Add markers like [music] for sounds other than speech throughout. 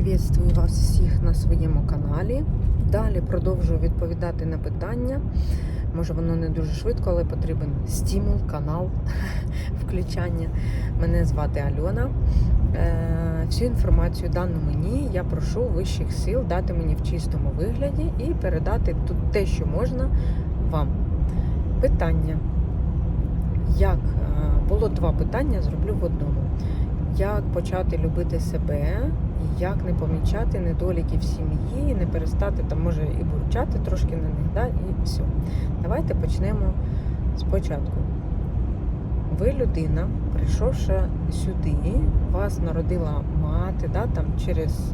Привітствую вас всіх на своєму каналі. Далі продовжую відповідати на питання. Може, воно не дуже швидко, але потрібен стимул, канал, [laughs] включання. Мене звати Альона. Е, Всю інформацію дану мені я прошу вищих сил дати мені в чистому вигляді і передати тут те, що можна вам. Питання. Як е, було два питання, зроблю в одному. Як почати любити себе, і як не помічати недоліки в сім'ї, не перестати там, може, і бурчати трошки на них, да, і все. Давайте почнемо спочатку. Ви людина, прийшовши сюди, вас народила мати, да, там через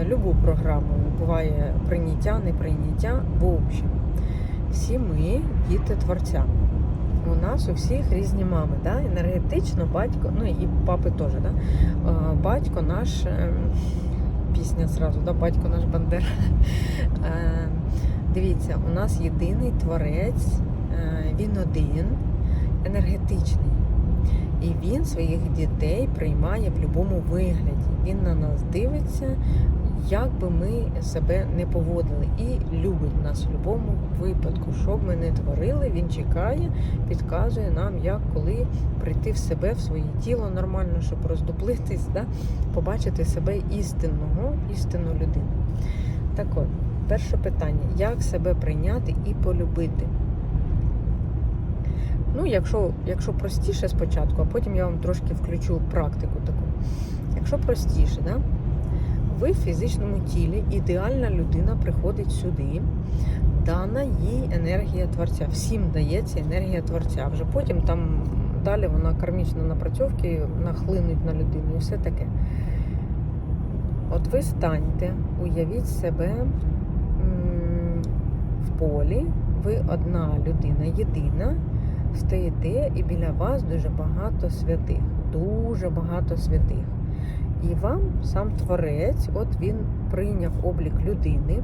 е, любу програму буває прийняття, неприйняття. В общем, всі ми діти творця. У нас у всіх різні мами, да? енергетично батько, ну і папи теж, да? Е, батько наш, е, пісня зразу, да? батько наш Бандера. Е, Дивіться, у нас єдиний творець, він один, енергетичний. І він своїх дітей приймає в будь-якому вигляді. Він на нас дивиться, як би ми себе не поводили, і любить нас в будь-якому випадку. Що б ми не творили, він чекає, підказує нам, як коли прийти в себе, в своє тіло нормально, щоб роздуплитись, да? побачити себе істинного, істинну людину. Так от, перше питання: як себе прийняти і полюбити? Ну, якщо, якщо простіше спочатку, а потім я вам трошки включу практику таку. Якщо простіше, да? Ви в фізичному тілі, ідеальна людина приходить сюди, дана їй енергія творця. Всім дається енергія творця. Вже потім там далі вона кармічно напрацьовки нахлинуть на людину і все таке. От ви станьте, уявіть себе в полі, ви одна людина, єдина, стоїте, і біля вас дуже багато святих, дуже багато святих. І вам сам творець, от він прийняв облік людини.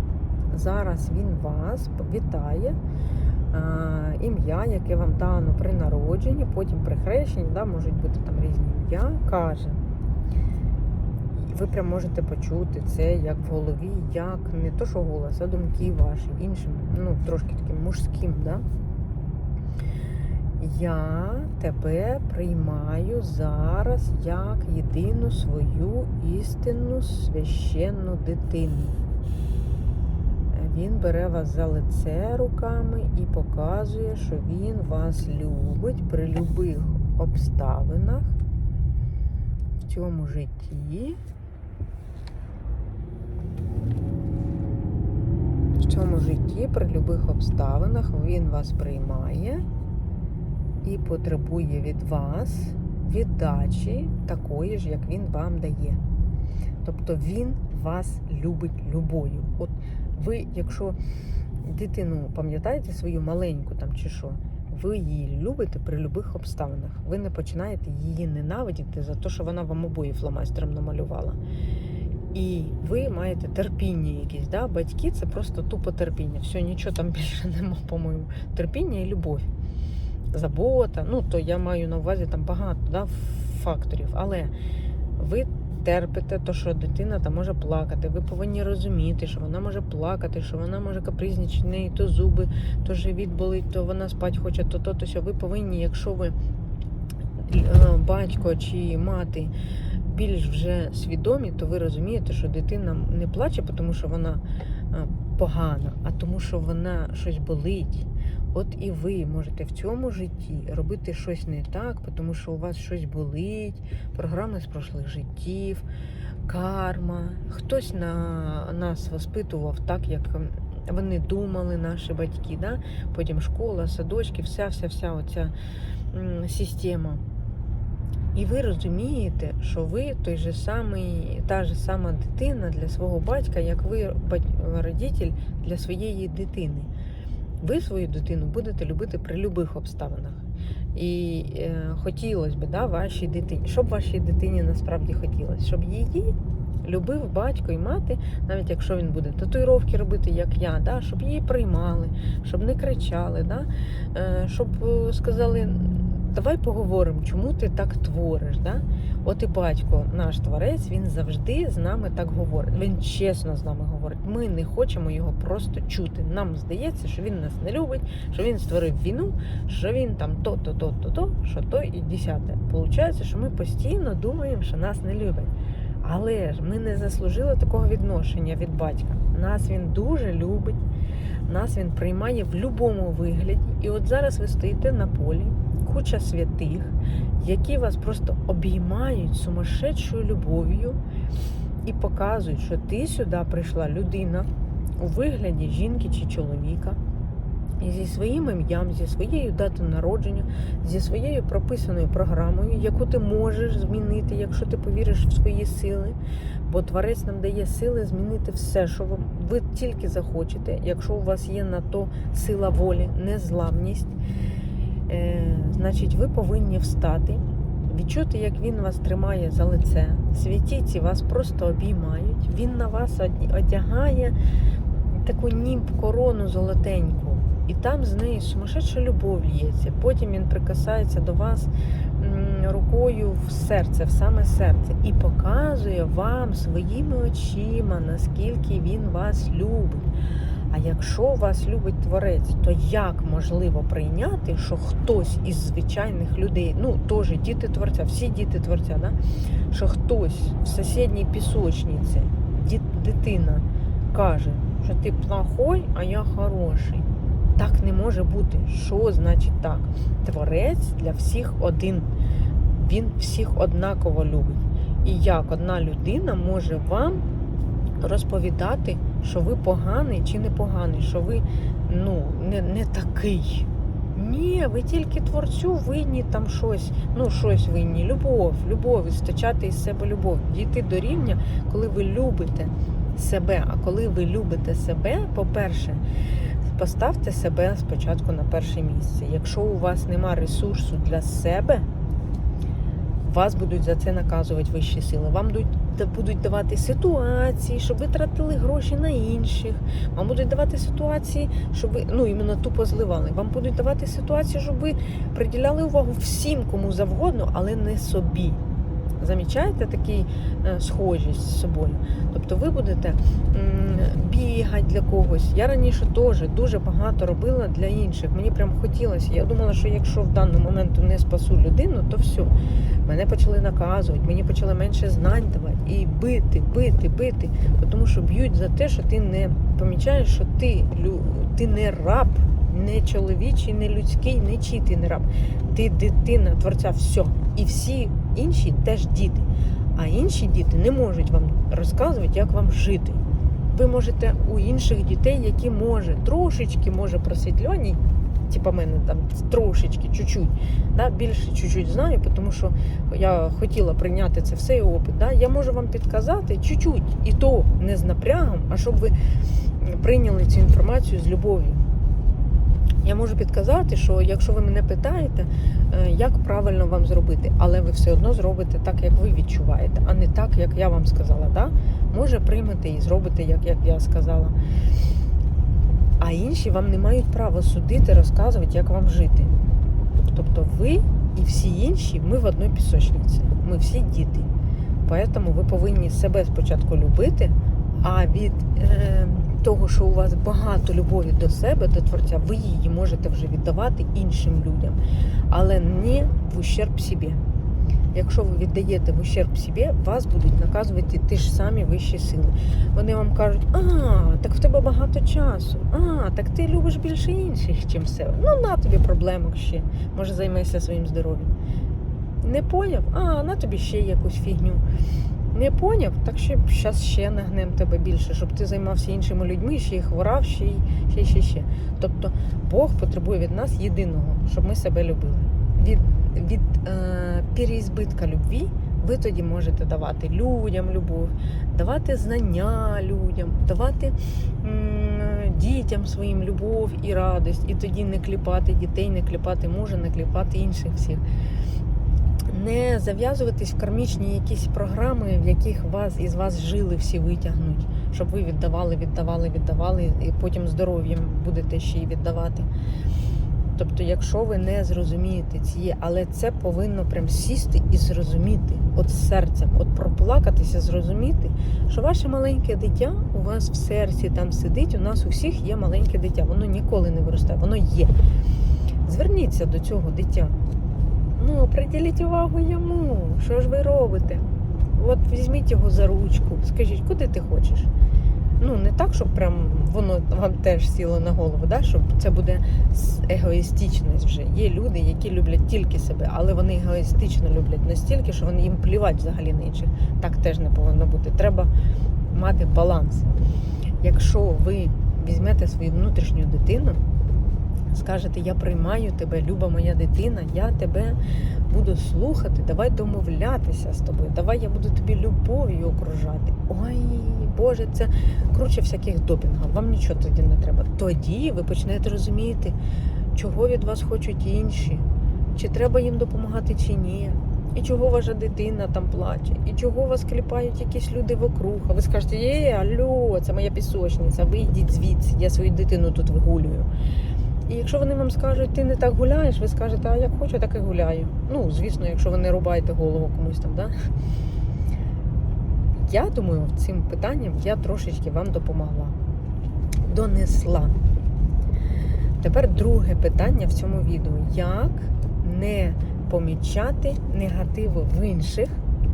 Зараз він вас вітає. Ім'я, яке вам дано при народженні, потім при хрещенні, да, можуть бути там різні ім'я, каже. Ви прям можете почути це як в голові, як не то, що голос, а думки ваші, іншим, ну, трошки таким мужським, да? Я тебе приймаю зараз як єдину свою істинну священну дитину. Він бере вас за лице руками і показує, що він вас любить при любих обставинах в цьому житті. В цьому житті при любих обставинах він вас приймає і потребує від вас віддачі такої ж, як він вам дає. Тобто він вас любить любою. От ви, якщо дитину пам'ятаєте свою маленьку там чи що, ви її любите при будь-яких обставинах. Ви не починаєте її ненавидіти за те, що вона вам обої фломастером намалювала. І ви маєте терпіння якесь, да? батьки це просто тупо терпіння. Все, нічого там [laughs] більше нема, по-моєму. Терпіння і любов забота. Ну, то я маю на увазі там багато да, факторів. Але ви терпите, то, що дитина там може плакати. Ви повинні розуміти, що вона може плакати, що вона може капризничати, неї то зуби, то живіт болить, то вона спать хоче, то то, то що. Ви повинні, якщо ви е, батько чи мати. Більш вже свідомі, то ви розумієте, що дитина не плаче, тому що вона е, погана, а тому, що вона щось болить. От і ви можете в цьому житті робити щось не так, тому що у вас щось болить, програми з прошлих життів, карма. Хтось на нас воспитував так, як вони думали, наші батьки. Да? Потім школа, садочки, вся вся вся оця система. І ви розумієте, що ви той же самий, та ж сама дитина для свого батька, як ви родитель для своєї дитини. Ви свою дитину будете любити при будь-яких обставинах. І е, хотілося б, да, вашій дитині, щоб вашій дитині насправді хотілося, щоб її любив батько і мати, навіть якщо він буде татуїровки робити, як я, да, щоб її приймали, щоб не кричали, да, е, щоб сказали, давай поговоримо, чому ти так твориш. Да? От і батько, наш творець, він завжди з нами так говорить. Він чесно з нами говорить. Ми не хочемо його просто чути. Нам здається, що він нас не любить, що він створив війну, що він там то, то, то, то, то, що то і десяте. Получається, що ми постійно думаємо, що нас не люблять. Але ж ми не заслужили такого відношення від батька. Нас він дуже любить, нас він приймає в будь-якому вигляді. І от зараз ви стоїте на полі, куча святих, які вас просто обіймають сумасшедшою любов'ю і показують, що ти сюди прийшла людина у вигляді жінки чи чоловіка. Зі своїм ім'ям, зі своєю датою народження, зі своєю прописаною програмою, яку ти можеш змінити, якщо ти повіриш в свої сили. Бо творець нам дає сили змінити все, що ви, тільки захочете, якщо у вас є на то сила волі, незламність. Е, значить, ви повинні встати, відчути, як він вас тримає за лице. Святіці вас просто обіймають. Він на вас одягає таку німб корону золотеньку. І там з неї сумасшедша любов лється. Потім він прикасається до вас рукою в серце, в саме серце, і показує вам своїми очима, наскільки він вас любить. А якщо вас любить творець, то як можливо прийняти, що хтось із звичайних людей, ну теж діти творця, всі діти творця, да? що хтось в сусідній пісочниці, дитина каже, що ти плохой, а я хороший. Так не може бути. Що значить так? Творець для всіх один. Він всіх однаково любить. І як одна людина може вам розповідати, що ви поганий чи не поганий, що ви ну, не, не такий. Ні, ви тільки творцю винні там щось, ну щось винні. Любов, любов, істочати із себе любов. Дійти до рівня, коли ви любите себе. А коли ви любите себе, по-перше, поставте себе спочатку на перше місце. Якщо у вас нема ресурсу для себе, вас будуть за це наказувати вищі сили. Вам будуть, давати ситуації, щоб ви тратили гроші на інших. Вам будуть давати ситуації, щоб ви ну іменно тупо зливали. Вам будуть давати ситуації, щоб ви приділяли увагу всім, кому завгодно, але не собі. Замічаєте такі е, схожість з собою? Тобто ви будете бігати для когось. Я раніше теж дуже багато робила для інших. Мені прям хотілося. Я думала, що якщо в даний момент не спасу людину, то все. Мене почали наказувати, мені почали менше знань давати і бити, бити, бити. Тому що б'ють за те, що ти не помічаєш, що ти, ти не раб, не чоловічий, не людський, не чий ти не раб. Ти дитина творця, все. І всі інші теж діти. А інші діти не можуть вам розказувати, як вам жити. Ви можете у інших дітей, які може трошечки може просвітлені, типа мене там трошечки, чуть-чуть, да, більше чуть-чуть знаю, тому що я хотіла прийняти це все і опит. Да, я можу вам підказати чуть-чуть, і то не з напрягом, а щоб ви прийняли цю інформацію з любов'ю. Я можу підказати, що якщо ви мене питаєте, е, як правильно вам зробити, але ви все одно зробите так, як ви відчуваєте, а не так, як я вам сказала. Да? Може, приймете і зробите, як, як я сказала. А інші вам не мають права судити, розказувати, як вам жити. Тобто ви і всі інші, ми в одній пісочниці. Ми всі діти. Тому ви повинні себе спочатку любити, а від е, того, що у вас багато любові до себе, до творця, ви її можете вже віддавати іншим людям, але не в ущерб собі. Якщо ви віддаєте в ущерб собі, вас будуть наказувати ті ж самі вищі сили. Вони вам кажуть, а, так в тебе багато часу, а, так ти любиш більше інших, чим себе. Ну, на тобі проблемок ще. Може, займайся своїм здоров'ям. Не поняв? А, на тобі ще якусь фігню. Не поняв, так що зараз ще нагнем тебе більше, щоб ти займався іншими людьми, ще й хворав, ще й ще, ще, ще. Тобто Бог потребує від нас єдиного, щоб ми себе любили. Від, від е, переізбитка любві ви тоді можете давати людям любов, давати знання людям, давати м, дітям своїм любов і радість, і тоді не кліпати дітей, не кліпати мужа, не кліпати інших всіх не зав'язуватись в кармічні якісь програми, в яких вас із вас жили всі витягнуть, щоб ви віддавали, віддавали, віддавали, і потім здоров'ям будете ще й віддавати. Тобто, якщо ви не зрозумієте цієї, але це повинно прям сісти і зрозуміти, от серцем, от проплакатися, зрозуміти, що ваше маленьке дитя у вас в серці там сидить. У нас у всіх є маленьке дитя, воно ніколи не виростає, воно є. Зверніться до цього дитя. Ну, приділіть увагу йому. Що ж ви робите? От візьміть його за ручку, скажіть, куди ти хочеш? Ну, не так, щоб прям воно вам теж сіло на голову, да? щоб це буде егоїстичність вже. Є люди, які люблять тільки себе, але вони егоїстично люблять настільки, що вони їм плівать взагалі на інших. Так теж не повинно бути. Треба мати баланс. Якщо ви візьмете свою внутрішню дитину, скажете, я приймаю тебе, люба моя дитина, я тебе буду слухати, давай домовлятися з тобою, давай я буду тобі любов'ю окружати. Ой, Боже, це круче всяких допінгів, вам нічого тоді не треба. Тоді ви почнете розуміти, чого від вас хочуть інші, чи треба їм допомагати, чи ні. І чого ваша дитина там плаче, і чого вас кліпають якісь люди вокруг. А ви скажете, є, алло, це моя пісочниця, вийдіть звідси, я свою дитину тут вигулюю. І якщо вони вам скажуть, ти не так гуляєш, ви скажете, а як хочу, так і гуляю. Ну, звісно, якщо ви не рубаєте голову комусь там, да? Я думаю, цим питанням я трошечки вам допомогла. Донесла. Тепер друге питання в цьому відео. Як не помічати негативу в інших?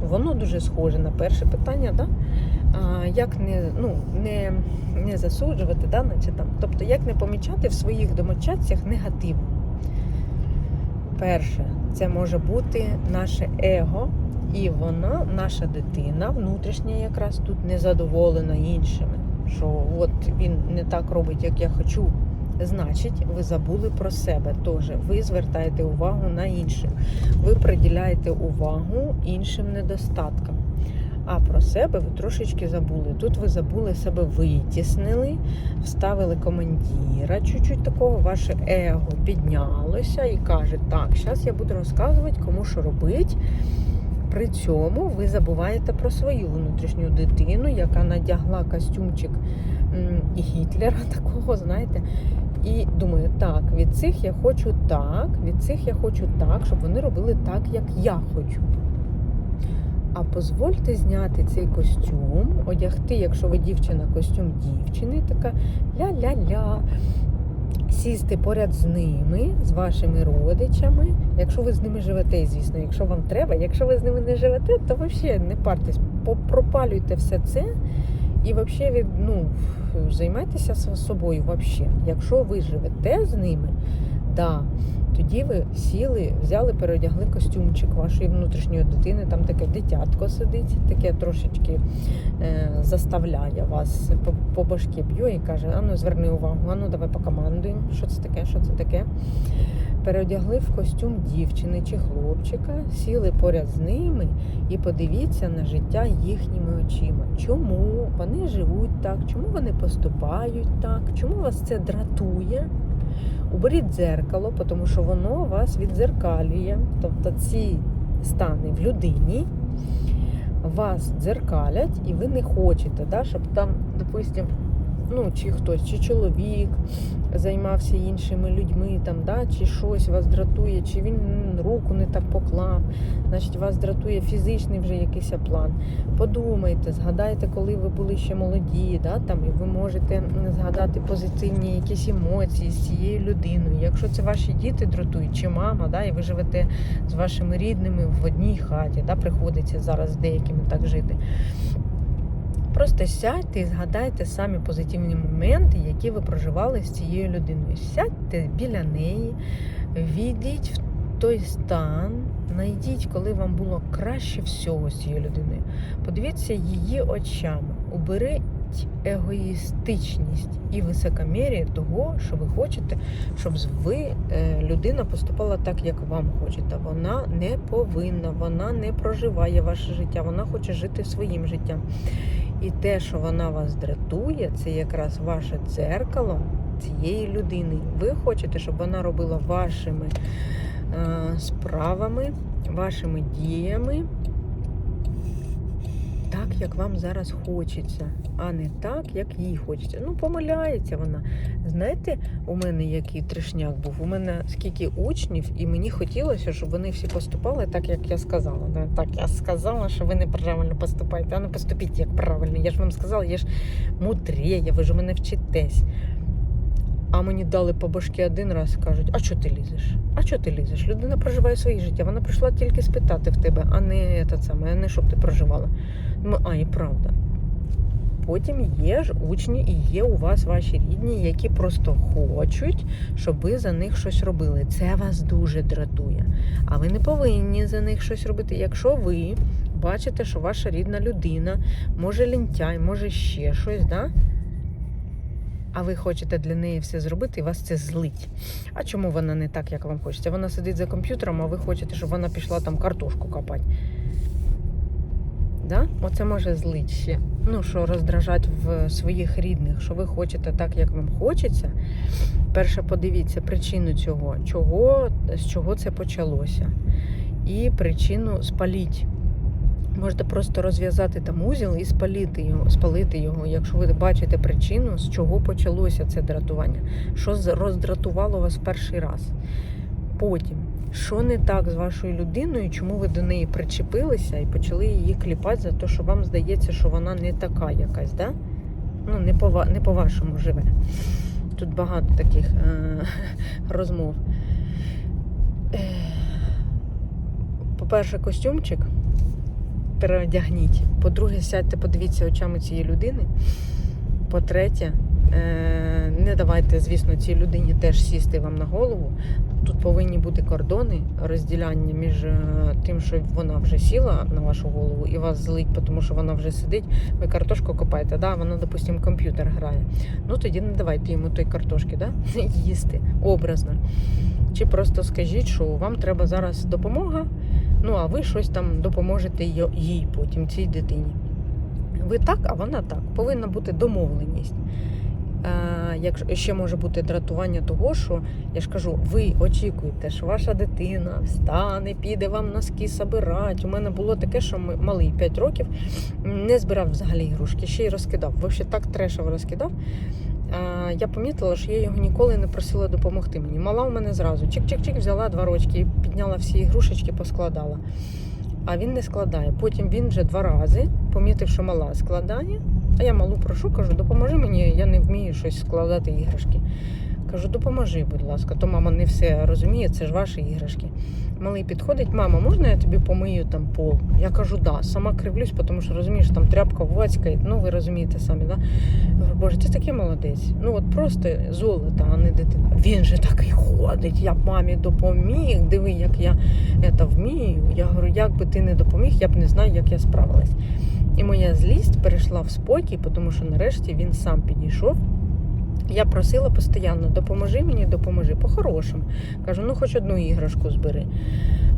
Воно дуже схоже на перше питання, да? Як не, ну, не, не засуджувати, да? наче там. тобто як не помічати в своїх домочадцях негатив. Перше, це може бути наше его, і вона, наша дитина, внутрішня якраз тут незадоволена іншими. Що от він не так робить, як я хочу. Значить, ви забули про себе теж. Ви звертаєте увагу на інших. Ви приділяєте увагу іншим недостаткам. А про себе ви трошечки забули. Тут ви забули себе витіснили, вставили командира, чуть-чуть такого, ваше его піднялося і каже, так, зараз я буду розказувати, кому що робити. При цьому ви забуваєте про свою внутрішню дитину, яка надягла костюмчик Гітлера [laughs] такого, знаєте. І думаю, так, від цих я хочу так, від цих я хочу так, щоб вони робили так, як я хочу. А дозвольте зняти цей костюм, одягти, якщо ви дівчина, костюм дівчини, така ля-ля-ля. Сісти поряд з ними, з вашими родичами. Якщо ви з ними живете, звісно, якщо вам треба, якщо ви з ними не живете, то взагалі не партесь, пропалюйте все це і взагалі ну, займайтеся собою. Вообще. Якщо ви живете з ними, да, тоді ви сіли, взяли, переодягли костюмчик вашої внутрішньої дитини, там таке дитятко сидить, таке трошечки е, заставляє вас по, по башки б'є і каже: а ну зверни увагу, а ну давай покомандуємо, що це таке, що це таке. Переодягли в костюм дівчини чи хлопчика, сіли поряд з ними і подивіться на життя їхніми очима. Чому вони живуть так, чому вони поступають так, чому вас це дратує? Уберіть дзеркало, тому що воно вас віддзеркалює. Тобто ці стани в людині вас дзеркалять, і ви не хочете, да, щоб там, допустим, ну, чи хтось, чи чоловік займався іншими людьми, там, да, чи щось вас дратує, чи він руку не так поклав, значить вас дратує фізичний вже якийсь план. Подумайте, згадайте, коли ви були ще молоді, да, там, і ви можете згадати позитивні якісь емоції з цією людиною. Якщо це ваші діти дратують, чи мама, да, і ви живете з вашими рідними в одній хаті, да, приходиться зараз з деякими так жити. Просто сядьте і згадайте самі позитивні моменти, які ви проживали з цією людиною. Сядьте біля неї, війдіть в той стан, знайдіть, коли вам було краще всього з цією людиною. Подивіться її очами, уберіть егоїстичність і високомір'я того, що ви хочете, щоб ви е, людина поступала так, як вам хочете. Вона не повинна, вона не проживає ваше життя, вона хоче жити своїм життям. І те, що вона вас дратує, це якраз ваше дзеркало цієї людини. Ви хочете, щоб вона робила вашими е, справами, вашими діями як вам зараз хочеться, а не так, як їй хочеться. Ну, помиляється вона. Знаєте, у мене який трешняк був? У мене скільки учнів, і мені хотілося, щоб вони всі поступали так, як я сказала. Так, я сказала, що ви неправильно поступаєте, а не поступіть як правильно. Я ж вам сказала, я ж мудрее, ви ж у мене вчитесь. А мені дали по башки один раз і кажуть, а що ти лізеш? А що ти лізеш? Людина проживає своє життя. Вона прийшла тільки спитати в тебе, а не те саме, а не щоб ти проживала. Думаю, а і правда. Потім є ж учні і є у вас ваші рідні, які просто хочуть, щоб ви за них щось робили. Це вас дуже дратує. А ви не повинні за них щось робити. Якщо ви бачите, що ваша рідна людина може лінтяй, може ще щось, да? а ви хочете для неї все зробити, і вас це злить. А чому вона не так, як вам хочеться? Вона сидить за комп'ютером, а ви хочете, щоб вона пішла там картошку копати. Да? Оце може злить ще. Ну, що роздражать в своїх рідних, що ви хочете так, як вам хочеться. Перше подивіться причину цього, чого, з чого це почалося. І причину спаліть. Можете просто розв'язати там узіл і спалити його, спалити його, якщо ви бачите причину, з чого почалося це дратування, що роздратувало вас в перший раз. Потім, що не так з вашою людиною, чому ви до неї причепилися і почали її кліпати за те, що вам здається, що вона не така якась, да? ну не по не по вашому живе. Тут багато таких е- [laughs] розмов. Е, По-перше, костюмчик переодягніть. По-друге, сядьте, подивіться очами цієї людини. По-третє, не давайте, звісно, цій людині теж сісти вам на голову. Тут повинні бути кордони розділяння між е, тим, що вона вже сіла на вашу голову і вас злить, тому що вона вже сидить, ви картошку копаєте, да? вона, допустимо, комп'ютер грає. Ну тоді не давайте йому той картошки, да? [laughs] їсти образно. Чи просто скажіть, що вам треба зараз допомога, ну а ви щось там допоможете їй потім, цій дитині. Ви так, а вона так. Повинна бути домовленість. Е, якщо ще може бути дратування того, що я ж кажу, ви очікуєте, що ваша дитина встане, піде вам носки собирати. У мене було таке, що ми- малий 5 років не збирав взагалі ігрушки, ще й розкидав. Взагалі так трешово розкидав. Е, я помітила, що я його ніколи не просила допомогти мені. Мала у мене зразу чик-чик-чик, взяла два рочки, підняла всі ігрушечки, поскладала. А він не складає. Потім він вже два рази помітив, що мала складає. А я малу прошу, кажу, допоможи мені, я не вмію щось складати іграшки. Кажу, допоможи, будь ласка, то мама не все розуміє, це ж ваші іграшки. Малий підходить, мама, можна я тобі помию там пол? Я кажу, да, сама кривлюсь, тому що розумієш, там тряпка вацькає, ну ви розумієте самі, да? Я говорю, Боже, ти такий молодець. Ну от просто золото, а не дитина. Він же такий ходить, я б мамі допоміг, диви, як я це вмію. Я говорю, як би ти не допоміг, я б не знаю, як я справилась. І моя злість перейшла в спокій, тому що нарешті він сам підійшов. Я просила постійно, допоможи мені, допоможи. По-хорошому. Кажу, ну хоч одну іграшку збери.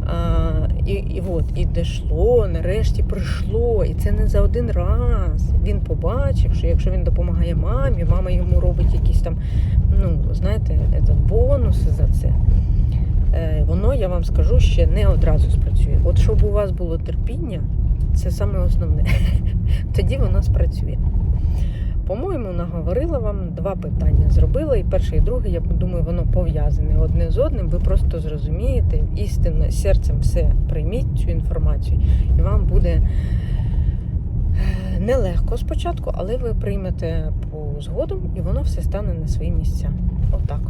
А, і, і от, і дійшло, нарешті прийшло. І це не за один раз. Він побачив, що якщо він допомагає мамі, мама йому робить якісь там, ну, знаєте, этот, бонуси за це. Е, воно, я вам скажу, ще не одразу спрацює. От щоб у вас було терпіння, це саме основне. [laughs] Тоді воно спрацює. По-моєму, наговорила вам два питання. Зробила і перше, і друге, я думаю, воно пов'язане одне з одним. Ви просто зрозумієте, істинно серцем все прийміть цю інформацію, і вам буде е, нелегко спочатку, але ви приймете по згодом, і воно все стане на свої місця. Отак.